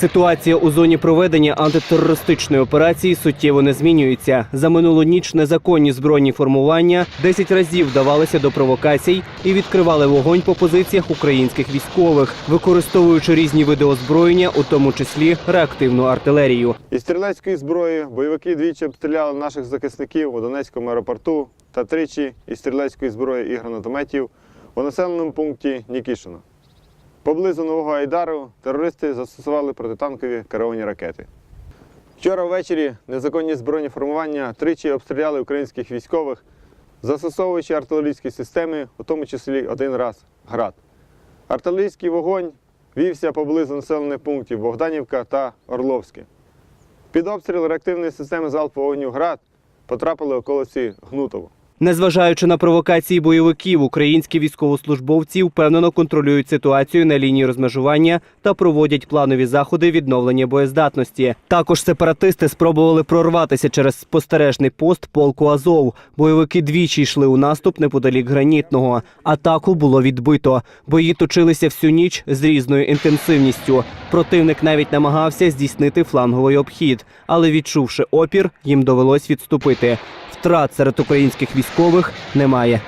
Ситуація у зоні проведення антитерористичної операції суттєво не змінюється. За минулу ніч незаконні збройні формування 10 разів вдавалися до провокацій і відкривали вогонь по позиціях українських військових, використовуючи різні види озброєння, у тому числі реактивну артилерію. Із стрілецької зброї бойовики двічі обстріляли наших захисників у Донецькому аеропорту та тричі із стрілецької зброї і гранатометів у населеному пункті Нікішино. Поблизу Нового Айдару терористи застосували протитанкові керовані ракети. Вчора ввечері незаконні збройні формування тричі обстріляли українських військових, застосовуючи артилерійські системи, у тому числі один раз град. Артилерійський вогонь вівся поблизу населених пунктів Богданівка та Орловське. Під обстріл реактивної системи залпового вогню «Град» потрапили околиці Гнутово. Незважаючи на провокації бойовиків, українські військовослужбовці впевнено контролюють ситуацію на лінії розмежування та проводять планові заходи відновлення боєздатності. Також сепаратисти спробували прорватися через спостережний пост полку Азов. Бойовики двічі йшли у наступ неподалік гранітного. Атаку було відбито. Бої точилися всю ніч з різною інтенсивністю. Противник навіть намагався здійснити фланговий обхід, але відчувши опір, їм довелось відступити. Втрат серед українських військових немає.